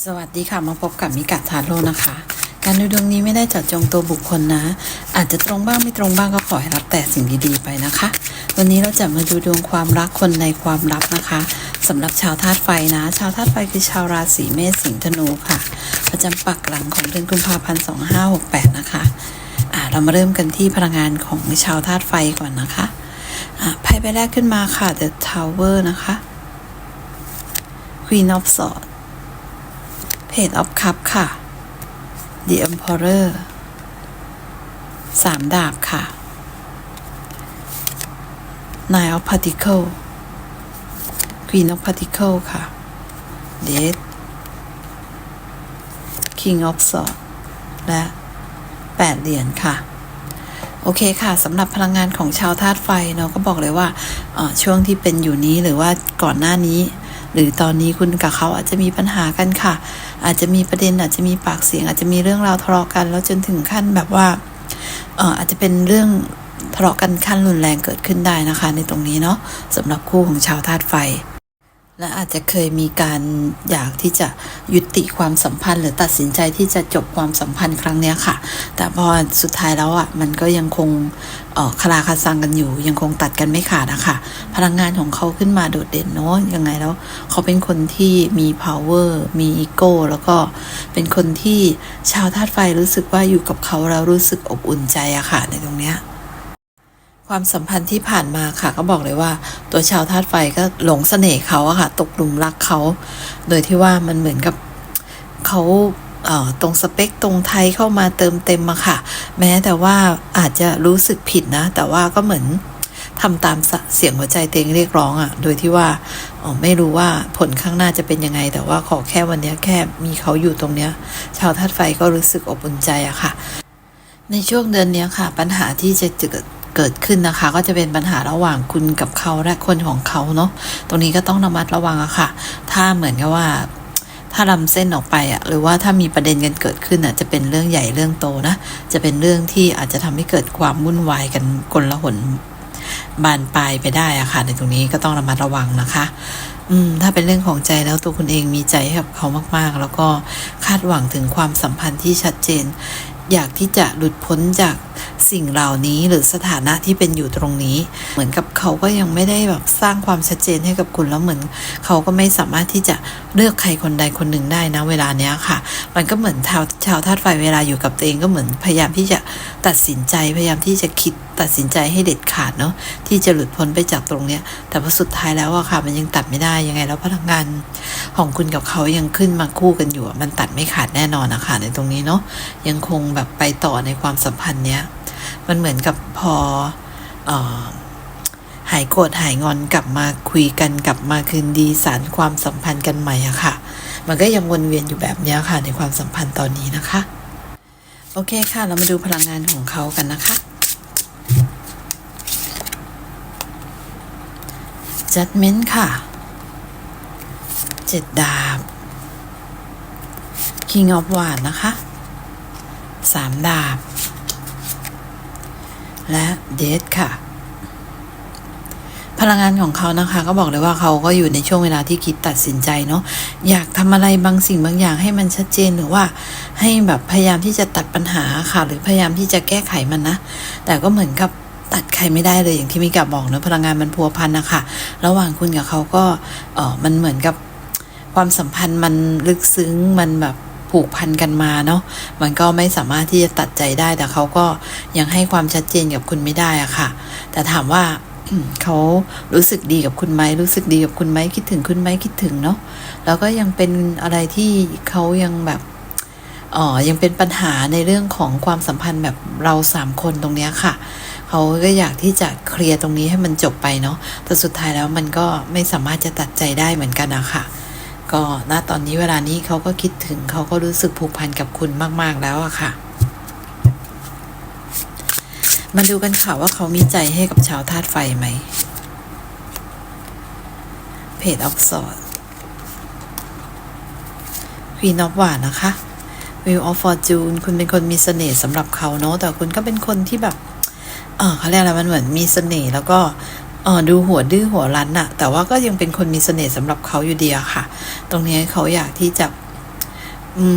สวัสดีค่ะ มาพบกับมิกะทาโร่นะคะ การดูดวงนี้ไม่ได้เจัดจงตัวบุคคลนะ อาจจะตรงบ้างไม่ตรงบ้างก็ขอให้รับแต่สิ่งดีๆไปนะคะ วันนี้เราจะมาดูดวงความรักคนในความลับนะคะสำหรับชาวธาตุไฟนะ ชาวธาตุไฟคือชาวราศีเมษสิงห์ธนูค่ะ ประจำปักหลังของเดือนกุมภาพันธ์2568 นะคะอ่าเรามาเริ่มกันที่พลังงานของชาวธาตุไฟก่อนนะคะอ่าไพ่ใบแรกขึ้นมาค่ะ The Tower นะคะ Queen of Swords Page of Cup ค่ะ The Emperor สามดาบค่ะ Nine of Pentacle Queen of Pentacle ค่ะ Death King of Swords และแปดเหรียญค่ะ โอเคค่ะสำหรับพลังงานของชาวธาตุไฟเนาะก็บอกเลยว่าช่วงที่เป็นอยู่นี้หรือว่าก่อนหน้านี้ หรือตอนนี้คุณกับเขาอาจจะมีปัญหากันค่ะ อาจจะมีประเด็นอาจจะมีปากเสียง อาจจะมีเรื่องราวทะเลาะกัน แล้วจนถึงขั้นแบบว่าเอ่ออาจจะเป็นเรื่องทะเลาะกันขั้นรุนแรงเกิดขึ้นได้นะคะ ในตรงนี้เนาะสำหรับคู่ของชาวธาตุไฟ และอาจจะเคยมีการอยากที่จะยุติความสัมพันธ์ หรือตัดสินใจที่จะจบความสัมพันธ์ครั้งนี้ค่ะ แต่พอสุดท้ายแล้วอะมันก็ยังคงออคลาคาซังกันอยู่ ยังคงตัดกันไม่ขาดอะคะพลังงานของเขาขึ้นมาโดดเด่นเนาะยังไงแล้วเขาเป็นคนที่มี power มีอีโก้แล้วก็เป็นคนที่ชาวธาตุไฟรู้สึกว่าอยู่กับเขาแล้วรู้สึกอบอุ่นใจอะค่ะในตรงเนี้ย ความสัมพันธ์ที่ผ่านมาค่ะ ก็บอกเลยว่า ตัวชาวธาตุไฟก็หลงเสน่ห์เขาอะค่ะ ตกหลุมรักเขา โดยที่ว่ามันเหมือนกับเขาเออตรงสเปคตรงไทยเข้ามาเติมเต็มมาค่ะ แม้แต่ว่าอาจจะรู้สึกผิดนะ แต่ว่าก็เหมือนทำตามเสียงหัวใจเตวเองเรียกร้องอะโดยที่ว่าอ๋อไม่รู้ว่าผลข้างหน้าจะเป็นยังไง แต่ว่าขอแค่วันนี้แค่มีเขาอยู่ตรงเนี้ย ชาวธาตุไฟก็รู้สึกอบอุ่นใจอะค่ะ ในช่วงเดือนเนี้ยค่ะ ปัญหาที่จะเกิด เกิดขึ้นนะคะ ก็จะเป็นปัญหาระหว่างคุณกับเขาและคนของเขาเนาะตรงนี้ก็ต้องระมัดระวังอะค่ะ ถ้าเหมือนกับว่าถ้าลำเส้นออกไปอะหรือว่าถ้ามีประเด็นกันเกิดขึ้นอะจะเป็นเรื่องใหญ่เรื่องโตนะ จะเป็นเรื่องที่อาจจะทำให้เกิดความวุ่นวายกันกลหนบานปลายไปได้อะค่ะ ในตรงนี้ก็ต้องระมัดระวังนะคะ อืม ถ้าเป็นเรื่องของใจแล้วตัวคุณเองมีใจให้กับเขามากๆ แล้วก็คาดหวังถึงความสัมพันธ์ที่ชัดเจน อยากที่จะหลุดพ้นจากสิ่งเหล่านี้หรือสถานะที่เป็นอยู่ตรงนี้ เหมือนกับเขาก็ยังไม่ได้แบบสร้างความชัดเจนให้กับคุณแล้วเหมือน เขาก็ไม่สามารถที่จะเลือกใครคนใดคนหนึ่งได้นะเวลาเนี้ยค่ะ มันก็เหมือนชาวชาวธาตุไฟเวลาอยู่กับตัวเองก็เหมือนพยายามที่จะตัดสินใจพยายามที่จะคิดตัดสินใจให้เด็ดขาดเนาะที่จะหลุดพ้นไปจากตรงเนี้ย แต่พอสุดท้ายแล้วอะค่ะ มันยังตัดไม่ได้ยังไง แล้วพลังงานของคุณกับเขายังขึ้นมาคู่กันอยู่อะมันตัดไม่ขาดแน่นอนนะคะในตรงนี้เนาะยังคงแบบไปต่อในความสัมพันธ์เนี้ยมันเหมือนกับพออหายโกรธหายงอนกลับมาคุยกันกลับมาคืนดีสารความสัมพันธ์กันใหม่อะค่ะ มันก็ยังวนเวียนอยู่แบบนี้ค่ะในความสัมพันธ์ตอนนี้นะคะ โอเคค่ะ เรามาดูพลังงานของเขากันนะคะ Judgment ค่ะเจ็ดดาบ King of w a n d นะคะสามดาบ และเดทค่ะ พลังงานของเขานะคะ ก็บอกเลยว่าเขาก็อยู่ในช่วงเวลาที่คิดตัดสินใจเนาะอยากทำอะไรบางสิ่งบางอย่างให้มันชัดเจนหรือว่าให้แบบพยายามที่จะตัดปัญหาค่ะ หรือพยายามที่จะแก้ไขมันนะ แต่ก็เหมือนกับ ตัดใครไม่ได้เลยอย่างที่มิกาบอกเนอะพลังงานมันพัวพันนะคะระหว่างคุณกับเขาก็เออมันเหมือนกับความสัมพันธ์มันลึกซึ้งมันแบบผูกพันกันมาเนาะมันก็ไม่สามารถที่จะตัดใจได้ แต่เขาก็ยังให้ความชัดเจนกับคุณไม่ได้อะค่ะ แต่ถามว่าเขารู้สึกดีกับคุณไหมรู้สึกดีกับคุณไหมคิดถึงคุณไหมคิดถึงเนาะแล้วก็ยังเป็นอะไรที่เขายังแบบอ๋อยังเป็นปัญหาในเรื่องของความสัมพันธ์แบบเราสามคนตรงเนี้ยค่ะ เขาก็อยากที่จะเคลียร์ตรงนี้ให้มันจบไปเนาะแต่สุดท้ายแล้วมันก็ไม่สามารถจะตัดใจได้เหมือนกันนะค่ะ ก็ณตอนนี้เวลานี้เขาก็คิดถึงเขาก็รู้สึกผูกพันกับคุณมาก ๆแล้วอะค่ะ มาดูกันค่ะว่าเขามีใจให้กับชาวธาตุไฟไหมเพจออกสอดควีนอฟวานนะคะวิวออฟฟอร์จูนคุณเป็นคนมีเสน่ห์สำหรับเขาเนาะแต่คุณก็เป็นคนที่แบบ เออเขาเรียกอะไรมันเหมือนมีเสน่ห์แล้วก็เออดูหัวดื้อหัวรั้นอะแต่ว่าก็ยังเป็นคนมีเสน่ห์สำหรับเขาอยู่ดีอะค่ะ ตรงนี้เขาอยากที่จะ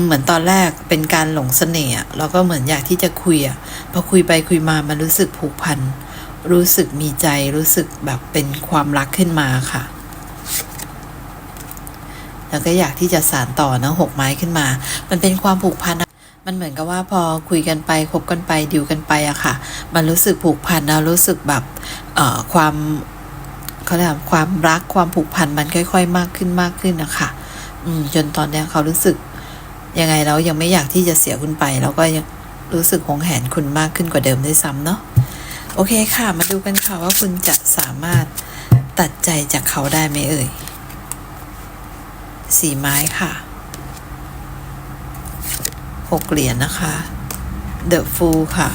เหมือนตอนแรกเป็นการหลงเสน่ห์อะเราก็เหมือนอยากที่จะคุยอะพอคุยไปคุยมามันรู้สึกผูกพัน รู้สึกมีใจรู้สึกแบบเป็นความรักขึ้นมาค่ะ แล้วก็อยากที่จะสานต่อนะหกไม้ขึ้นมา มันเป็นความผูกพันอะ มันเหมือนกับว่าพอคุยกันไปคบกันไปดิวกันไปอะค่ะ มันรู้สึกผูกพันนะรู้สึกแบบเอ่อความเขาเรียกว่าความรักความผูกพันมันค่อย ๆ มากขึ้นมากขึ้นนะคะอืมจนตอนเนี้ยเขารู้สึกยังไงแล้วยังไม่อยากที่จะเสียคุณไป แล้วก็ยังรู้สึกหงแหนคุณมากขึ้นกว่าเดิมด้วยซ้ำเนาะโอเคค่ะ มาดูกันค่ะว่าคุณจะสามารถตัดใจจากเขาได้ไหมเอ่ยสีไม้ค่ะ หกเหรียญนะคะ The Fool ค่ะ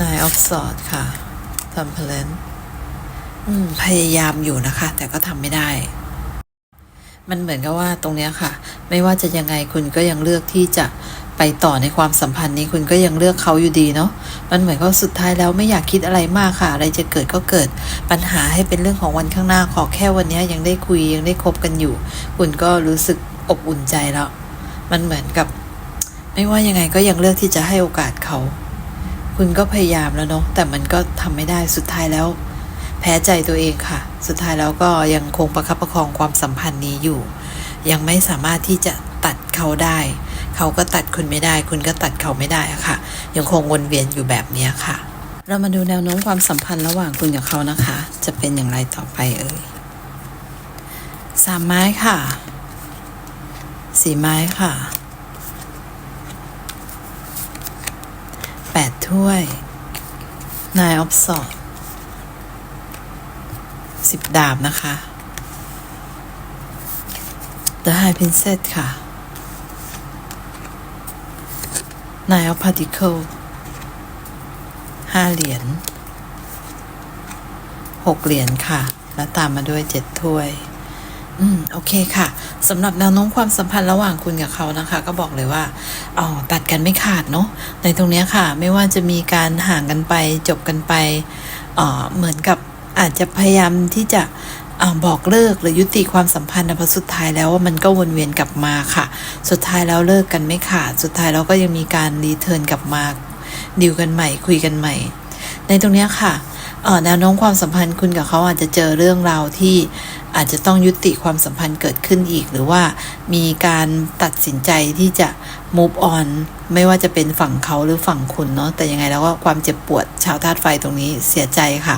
Nine of Swords ค่ะ Temperance พยายามอยู่นะคะ แต่ก็ทำไม่ได้ มันเหมือนกับว่าตรงนี้ค่ะ ไม่ว่าจะยังไงคุณก็ยังเลือกที่จะไปต่อในความสัมพันธ์นี้คุณก็ยังเลือกเขาอยู่ดีเนาะ มันเหมือนกับสุดท้ายแล้วไม่อยากคิดอะไรมากค่ะ อะไรจะเกิดก็เกิด ปัญหาให้เป็นเรื่องของวันข้างหน้าขอแค่วันนี้ยังได้คุยยังได้คบกันอยู่ คุณก็รู้สึก อบอุ่นใจแล้ว มันเหมือนกับ ไม่ว่ายังไงก็ยังเลือกที่จะให้โอกาสเขา คุณก็พยายามแล้วเนาะแต่มันก็ทำไม่ได้สุดท้ายแล้ว แพ้ใจตัวเองค่ะ สุดท้ายแล้วก็ยังคงประคับประคองความสัมพันธ์นี้อยู่ ยังไม่สามารถที่จะตัดเขาได้ เขาก็ตัดคุณไม่ได้ คุณก็ตัดเขาไม่ได้อะค่ะ ยังคงวนเวียนอยู่แบบนี้ค่ะ เรามาดูแนวโน้มความสัมพันธ์ระหว่างคุณกับเขานะคะ จะเป็นอย่างไรต่อไปเอ่ยสามไม้ค่ะ สีไม้ค่ะแปดถ้วย nine of swords สิบดาบนะคะ The High Princess ค่ะ Nine of Particle ห้าเหรียญหกเหรียญค่ะ แล้วตามมาด้วยเจ็ดถ้วย อืมโอเคค่ะสำหรับแนวโน้มความสัมพันธ์ระหว่างคุณกับเขานะคะ ก็บอกเลยว่าอ๋อตัดกันไม่ขาดเนาะในตรงนี้ค่ะ ไม่ว่าจะมีการห่างกันไปจบกันไปเอ่อเหมือนกับอาจจะพยายามที่จะอบอกเลิกหรือยุติความสัมพันธ์นะพราะสุดท้ายแล้วว่ามันก็วนเวียนกลับมาค่ะ สุดท้ายแล้วเลิกกันไม่ขาด สุดท้ายเราก็ยังมีการรีเทิร์นกลับมาดิวกันใหม่คุยกันใหม่ ในตรงนี้ค่ะ แนวโน้มความสัมพันธ์คุณกับเขาอาจจะเจอเรื่องราวที่อาจจะต้องยุติความสัมพันธ์เกิดขึ้นอีก หรือว่ามีการตัดสินใจที่จะ move on ไม่ว่าจะเป็นฝั่งเขาหรือฝั่งคุณเนาะแต่ยังไงแล้วก็ความเจ็บปวดชาวธาตุไฟตรงนี้เสียใจค่ะ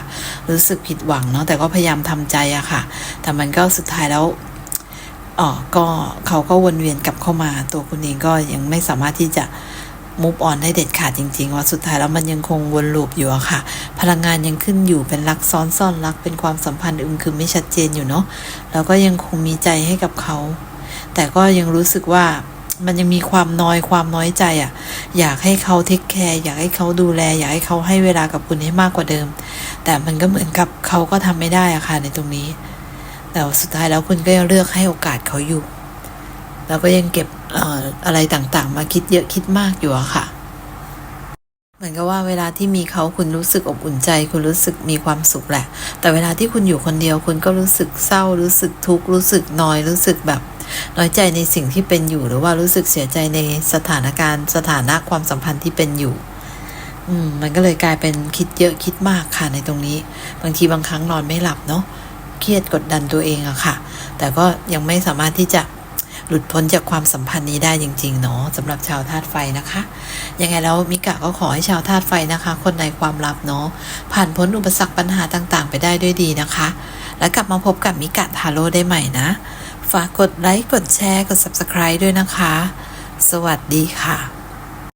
รู้สึกผิดหวังเนาะแต่ก็พยายามทำใจอะค่ะ แต่มันก็สุดท้ายแล้วอ๋อก็เขาก็วนเวียนกลับเข้ามา ตัวคุณเองก็ยังไม่สามารถที่จะ มูฟออนได้เด็ดขาดจริง ๆ ว่าสุดท้ายแล้วมันยังคงวนลูปอยู่อะค่ะ พลังงานยังขึ้นอยู่เป็นรักซ้อนซ่อนรักเป็นความสัมพันธ์อึมครึมไม่ชัดเจนอยู่เนาะแล้วก็ยังคงมีใจให้กับเขา แต่ก็ยังรู้สึกว่ามันยังมีความน้อยความน้อยใจอะอยากให้เขาเทคแคร์อยากให้เขาดูแล อยากให้เขาให้เวลากับคุณให้มากกว่าเดิม แต่มันก็เหมือนกับเขาก็ทำไม่ได้อะค่ะในตรงนี้ แต่สุดท้ายแล้วคุณก็ยังเลือกให้โอกาสเขาอยู่ แล้วก็ยังเก็บ อะไรต่างๆ มาคิดเยอะคิดมากอยู่อะค่ะ เหมือนกับว่าเวลาที่มีเขาคุณรู้สึกอบอุ่นใจ คุณรู้สึกมีความสุขแหละ แต่เวลาที่คุณอยู่คนเดียวคุณก็รู้สึกเศร้า รู้สึกทุกข์รู้สึกนอยรู้สึกแบบน้อยใจในสิ่งที่เป็นอยู่หรือว่ารู้สึกเสียใจในสถานการณ์สถานะความสัมพันธ์ที่เป็นอยู่ อืม มันก็เลยกลายเป็นคิดเยอะคิดมากค่ะในตรงนี้ บางทีบางครั้งนอนไม่หลับเนาะเครียดกดดันตัวเองอะค่ะ แต่ก็ยังไม่สามารถที่จะ หลุดพ้นจากความสัมพันธ์นี้ได้จริงๆเนาะสำหรับชาวธาตุไฟนะคะ ยังไงแล้วมิกะก็ขอให้ชาวธาตุไฟนะคะ คนในความลับเนาะผ่านพ้นอุปสรรคปัญหาต่างๆ ไปได้ด้วยดีนะคะ แล้วกลับมาพบกับมิกะทาโร่ได้ใหม่นะ ฝากกดไลค์กดแชร์กด subscribe ด้วยนะคะ สวัสดีค่ะ